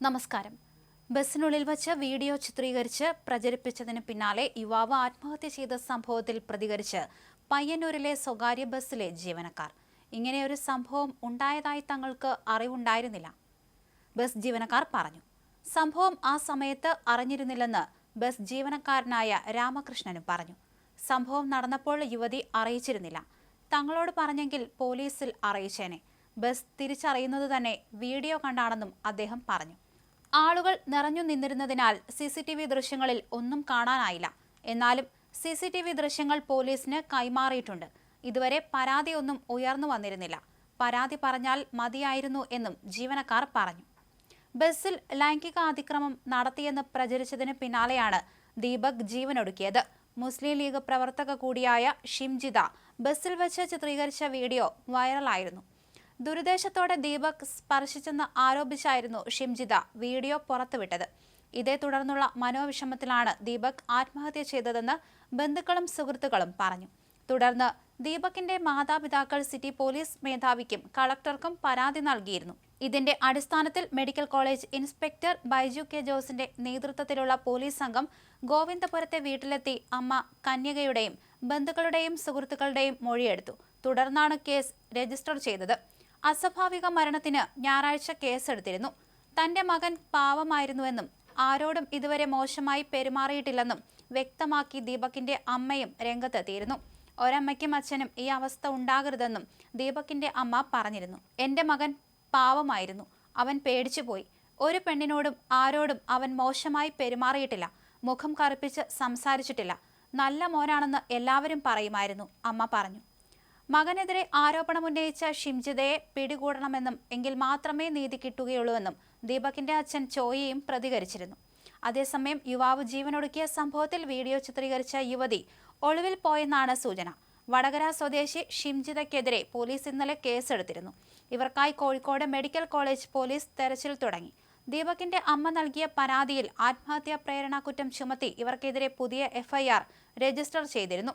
നമസ്കാരം. ബസ്സിനുള്ളിൽ വച്ച് വീഡിയോ ചിത്രീകരിച്ച് പ്രചരിപ്പിച്ചതിന് പിന്നാലെ യുവാവ് ആത്മഹത്യ ചെയ്ത സംഭവത്തിൽ പ്രതികരിച്ച് പയ്യന്നൂരിലെ സ്വകാര്യ ബസ്സിലെ ജീവനക്കാർ. ഇങ്ങനെയൊരു സംഭവം ഉണ്ടായതായി തങ്ങൾക്ക് അറിവുണ്ടായിരുന്നില്ല. ബസ് ജീവനക്കാർ പറഞ്ഞു സംഭവം ആ സമയത്ത് അറിഞ്ഞിരുന്നില്ലെന്ന് ബസ് ജീവനക്കാരനായ രാമകൃഷ്ണനും പറഞ്ഞു. സംഭവം നടന്നപ്പോൾ യുവതി അറിയിച്ചിരുന്നില്ല. തങ്ങളോട് പറഞ്ഞെങ്കിൽ പോലീസിൽ അറിയിച്ചേനെ. ബസ് തിരിച്ചറിയുന്നത് തന്നെ വീഡിയോ കണ്ടാണെന്നും അദ്ദേഹം പറഞ്ഞു. ആളുകൾ നിറഞ്ഞു നിന്നിരുന്നതിനാൽ സി സി ടി വി ദൃശ്യങ്ങളിൽ ഒന്നും കാണാനായില്ല. എന്നാലും സി സി ടി വി ദൃശ്യങ്ങൾ പോലീസിന് കൈമാറിയിട്ടുണ്ട്. ഇതുവരെ പരാതിയൊന്നും ഉയർന്നു വന്നിരുന്നില്ല. പരാതി പറഞ്ഞാൽ മതിയായിരുന്നു എന്നും ജീവനക്കാർ പറഞ്ഞു. ബസ്സിൽ ലൈംഗിക അതിക്രമം നടത്തിയെന്ന് പ്രചരിച്ചതിന് പിന്നാലെയാണ് ദീപക് ജീവനൊടുക്കിയത്. മുസ്ലിം ലീഗ് പ്രവർത്തക കൂടിയായ ഷിംജിത ബസ്സിൽ വെച്ച് ചിത്രീകരിച്ച വീഡിയോ വൈറലായിരുന്നു. ദുരുദ്ദേശത്തോടെ ദീപക് സ്പർശിച്ചെന്ന് ആരോപിച്ചായിരുന്നു ഷിംജിത വീഡിയോ പുറത്തുവിട്ടത്. ഇതേ തുടർന്നുള്ള മനോവിഷമത്തിലാണ് ദീപക് ആത്മഹത്യ ചെയ്തതെന്ന് ബന്ധുക്കളും സുഹൃത്തുക്കളും പറഞ്ഞു. തുടർന്ന് ദീപകിന്റെ മാതാപിതാക്കൾ സിറ്റി പോലീസ് മേധാവിക്കും കളക്ടർക്കും പരാതി നൽകിയിരുന്നു. ഇതിന്റെ അടിസ്ഥാനത്തിൽ medical college inspector Baiju K ജോസിന്റെ നേതൃത്വത്തിലുള്ള പോലീസ് സംഘം ഗോവിന്ദപുരത്തെ വീട്ടിലെത്തി അമ്മ കന്യകയുടെയും ബന്ധുക്കളുടെയും സുഹൃത്തുക്കളുടെയും മൊഴിയെടുത്തു. തുടർന്നാണ് കേസ് രജിസ്റ്റർ ചെയ്തത്. അസ്വാഭാവിക മരണത്തിന് ഞായറാഴ്ച കേസെടുത്തിരുന്നു. തന്റെ മകൻ പാവമായിരുന്നുവെന്നും ആരോടും ഇതുവരെ മോശമായി പെരുമാറിയിട്ടില്ലെന്നും വ്യക്തമാക്കി ദീപകിന്റെ അമ്മയും രംഗത്തെത്തിയിരുന്നു. ഒരമ്മയ്ക്കും അച്ഛനും ഈ അവസ്ഥ ഉണ്ടാകരുതെന്നും ദീപകിന്റെ അമ്മ പറഞ്ഞിരുന്നു. എന്റെ മകൻ പാവമായിരുന്നു. അവൻ പേടിച്ചുപോയി. ഒരു പെണ്ണിനോടും ആരോടും അവൻ മോശമായി പെരുമാറിയിട്ടില്ല. മുഖം കറുപ്പിച്ച് സംസാരിച്ചിട്ടില്ല. നല്ല മോനാണെന്ന് എല്ലാവരും പറയുമായിരുന്നു അമ്മ പറഞ്ഞു. മകനെതിരെ ആരോപണമുന്നയിച്ച ഷിംജിതയെ പിടികൂടണമെന്നും എങ്കിൽ മാത്രമേ നീതി കിട്ടുകയുള്ളൂവെന്നും ദീപകിന്റെ അച്ഛൻ ചോയിയും പ്രതികരിച്ചിരുന്നു. അതേസമയം യുവാവ് ജീവനൊടുക്കിയ സംഭവത്തിൽ വീഡിയോ ചിത്രീകരിച്ച യുവതി ഒളിവിൽ പോയെന്നാണ് സൂചന. വടകര സ്വദേശി ഷിംജിതയ്ക്കെതിരെ പോലീസ് ഇന്നലെ കേസെടുത്തിരുന്നു. ഇവർക്കായി കോഴിക്കോട് മെഡിക്കൽ കോളേജ് പോലീസ് തെരച്ചിൽ തുടങ്ങി. ദീപകിന്റെ അമ്മ നൽകിയ പരാതിയിൽ ആത്മഹത്യാ പ്രേരണ കുറ്റം ചുമത്തി ഇവർക്കെതിരെ പുതിയ എഫ്ഐആർ രജിസ്റ്റർ ചെയ്തിരുന്നു.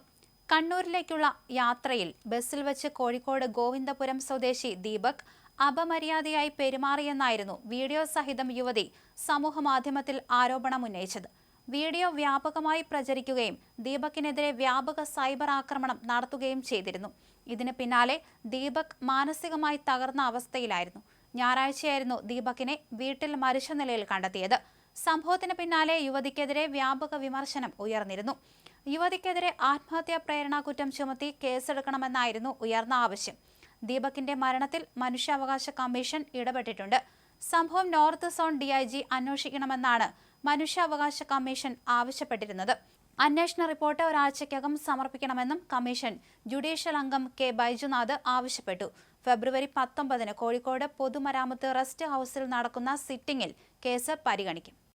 കണ്ണൂരിലേക്കുള്ള യാത്രയിൽ ബസ്സിൽ വെച്ച് കോഴിക്കോട് ഗോവിന്ദപുരം സ്വദേശി ദീപക് അപമര്യാദയായി പെരുമാറിയെന്നായിരുന്നു വീഡിയോ സഹിതം യുവതി സമൂഹമാധ്യമത്തിൽ ആരോപണമുന്നയിച്ചത് വീഡിയോ വ്യാപകമായി പ്രചരിക്കുകയും ദീപക്കിനെതിരെ വ്യാപക സൈബർ ആക്രമണം നടത്തുകയും ചെയ്തിരുന്നു. ഇതിന് പിന്നാലെ ദീപക് മാനസികമായി തകർന്ന അവസ്ഥയിലായിരുന്നു. ഞായറാഴ്ചയായിരുന്നു ദീപക്കിനെ വീട്ടിൽ മരിച്ച നിലയിൽ കണ്ടെത്തിയത്. സംഭവത്തിന് പിന്നാലെ യുവതിക്കെതിരെ വ്യാപക വിമർശനം ഉയർന്നിരുന്നു. യുവതിക്കെതിരെ ആത്മഹത്യാ പ്രേരണ കുറ്റം ചുമത്തി കേസെടുക്കണമെന്നായിരുന്നു ഉയർന്ന ആവശ്യം. ദീപകിന്റെ മരണത്തിൽ മനുഷ്യാവകാശ കമ്മീഷൻ ഇടപെട്ടിട്ടുണ്ട്. സംഭവം north zone D I G അന്വേഷിക്കണമെന്നാണ് മനുഷ്യാവകാശ കമ്മീഷൻ ആവശ്യപ്പെട്ടിരുന്നത്. അന്വേഷണ റിപ്പോർട്ട് ഒരാഴ്ചയ്ക്കകം സമർപ്പിക്കണമെന്നും കമ്മീഷൻ ജുഡീഷ്യൽ അംഗം കെ ബൈജുനാഥ് ആവശ്യപ്പെട്ടു. ഫെബ്രുവരി പത്തൊമ്പതിന് കോഴിക്കോട് പൊതുമരാമത്ത് റെസ്റ്റ് ഹൌസിൽ നടക്കുന്ന സിറ്റിംഗിൽ കേസ് പരിഗണിക്കും.